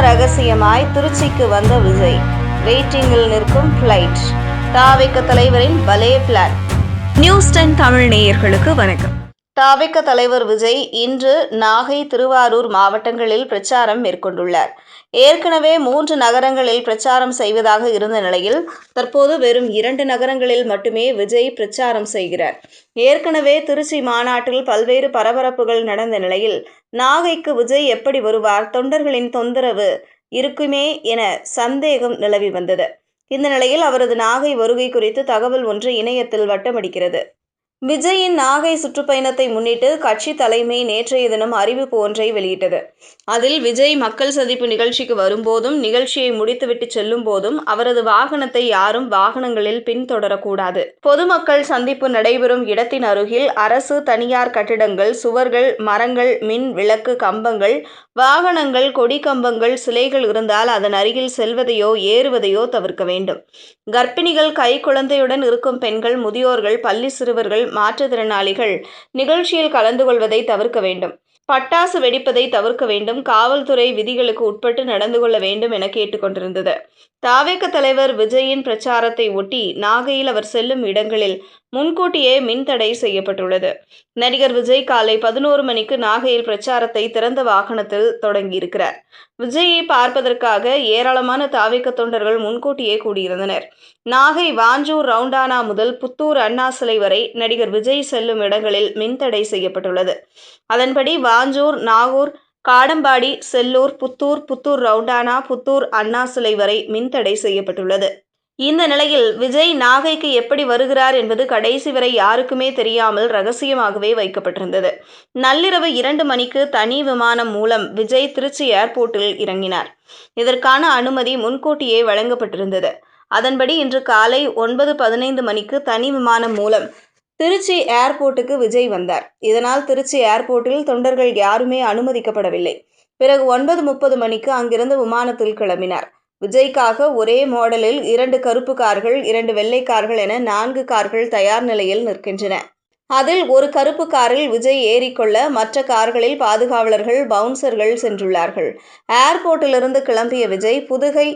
ரகசியமாய் திருச்சிக்கு வந்த விஜய். வெயிட்டிங்கில் நிற்கும் ஃப்ளைட் தாவிக்க தலைவரின் பலே பிளான் நியூஸ் டென் தமிழ் நேயர்களுக்கு வணக்கம். தாவிக்க தலைவர் விஜய் இன்று நாகை திருவாரூர் மாவட்டங்களில் பிரச்சாரம் மேற்கொண்டுள்ளார். ஏற்கனவே மூன்று நகரங்களில் பிரச்சாரம் செய்வதாக இருந்த நிலையில் தற்போது வெறும் இரண்டு நகரங்களில் மட்டுமே விஜய் பிரச்சாரம் செய்கிறார். ஏற்கனவே திருச்சி மாநாட்டில் பல்வேறு பரபரப்புகள் நடந்த நிலையில் நாகைக்கு விஜய் எப்படி வருவார் தொண்டர்களின் தொந்தரவு இருக்குமே என சந்தேகம் நிலவி வந்தது. இந்த நிலையில் அவரது நாகை வருகை குறித்து தகவல் ஒன்று இணையத்தில் வட்டமடிக்கிறது. விஜயின் நாகை சுற்றுப்பயணத்தை முன்னிட்டு கட்சி தலைமை நேற்றைய தினம் அறிவிப்பு ஒன்றை வெளியிட்டது. அதில் விஜய் மக்கள் சந்திப்பு நிகழ்ச்சிக்கு வரும்போதும் நிகழ்ச்சியை முடித்துவிட்டு செல்லும் போதும் அவரது வாகனத்தை யாரும் வாகனங்களில் பின்தொடரக்கூடாது. பொதுமக்கள் சந்திப்பு நடைபெறும் இடத்தின் அருகில் அரசு தனியார் கட்டிடங்கள் சுவர்கள் மரங்கள் மின் விளக்கு கம்பங்கள் வாகனங்கள் கொடி கம்பங்கள் சிலைகள் இருந்தால் அதன் அருகில் செல்வதையோ ஏறுவதையோ தவிர்க்க வேண்டும். கர்ப்பிணிகள் கை குழந்தையுடன் இருக்கும் பெண்கள் முதியோர்கள் பள்ளி சிறுவர்கள் மாற்றுத்திறனாளிகள் நிகழ்ச்சியில் கலந்து கொள்வதை தவிர்க்க வேண்டும். பட்டாசு வெடிப்பதை தவிர்க்க வேண்டும். காவல்துறை விதிகளுக்கு உட்பட்டு நடந்து கொள்ள வேண்டும் என கேட்டுக்கொண்டிருந்தது தாவேக தலைவர் விஜயின் பிரச்சாரத்தை ஒட்டி நாகையில் அவர் செல்லும் இடங்களில் முன்கூட்டியே மின்தடை செய்யப்பட்டுள்ளது. நடிகர் விஜய் காலை பதினோரு மணிக்கு நாகையில் பிரச்சாரத்தை திறந்த வாகனத்தில் தொடங்கியிருக்கிறார். விஜயை பார்ப்பதற்காக ஏராளமான தாவிக்க தொண்டர்கள் முன்கூட்டியே கூடியிருந்தனர். நாகை வாஞ்சூர் ரவுண்டானா முதல் புத்தூர் அண்ணா சிலை வரை நடிகர் விஜய் செல்லும் இடங்களில் மின்தடை செய்யப்பட்டுள்ளது. அதன்படி வாஞ்சூர் நாகூர் காடம்பாடி செல்லூர் புத்தூர் புத்தூர் ரவுண்டானா புத்தூர் அண்ணா சிலை வரை மின்தடை செய்யப்பட்டுள்ளது. இந்த நிலையில் விஜய் நாகைக்கு எப்படி வருகிறார் என்பது கடைசி வரை யாருக்குமே தெரியாமல் ரகசியமாகவே வைக்கப்பட்டிருந்தது. நள்ளிரவு இரண்டு மணிக்கு தனி விமானம் மூலம் விஜய் திருச்சி ஏர்போர்ட்டில் இறங்கினார். இதற்கான அனுமதி முன்கூட்டியே வழங்கப்பட்டிருந்தது. அதன்படி இன்று காலை ஒன்பது பதினைந்து மணிக்கு தனி விமானம் மூலம் திருச்சி ஏர்போர்ட்டுக்கு விஜய் வந்தார். இதனால் திருச்சி ஏர்போர்ட்டில் தொண்டர்கள் யாருமே அனுமதிக்கப்படவில்லை. பிறகு ஒன்பது முப்பது மணிக்கு அங்கிருந்து விமானத்தில் கிளம்பினார். விஜய்க்காக ஒரே மாடலில் இரண்டு கருப்பு கார்கள் இரண்டு வெள்ளை கார்கள் என நான்கு கார்கள் தயார் நிலையில் நிற்கின்றன. அதில் ஒரு கருப்பு காரில் விஜய் ஏறிக்கொள்ள மற்ற கார்களில் பாதுகாவலர்கள் பவுன்சர்கள் சென்றுள்ளார்கள். ஏர்போர்ட்டிலிருந்து கிளம்பிய விஜய் புதுகை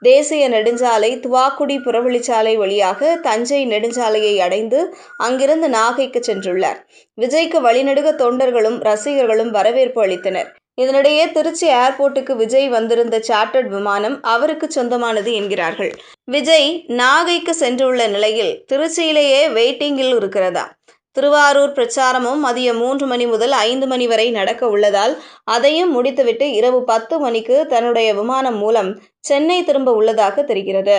தேசிய நெடுஞ்சாலை துவாக்குடி புறவழிச்சாலை வழியாக தஞ்சை நெடுஞ்சாலையை அடைந்து அங்கிருந்து நாகைக்கு சென்றுள்ளார். விஜய்க்கு வழிநடுக தொண்டர்களும் ரசிகர்களும் வரவேற்பு அளித்தனர். இதனிடையே திருச்சி ஏர்போர்ட்டுக்கு விஜய் வந்திருந்த சார்ட்டர்ட் விமானம் அவருக்கு சொந்தமானது என்கிறார்கள். விஜய் நாகைக்கு சென்றுள்ள நிலையில் திருச்சியிலேயே வெயிட்டிங்கில் இருக்கிறதா? திருவாரூர் பிரச்சாரமும் மதியம் மூன்று மணி முதல் ஐந்து மணி வரை நடக்க உள்ளதால் அதையும் முடித்துவிட்டு இரவு பத்து மணிக்கு தன்னுடைய விமானம் மூலம் சென்னை திரும்ப உள்ளதாக தெரிகிறது.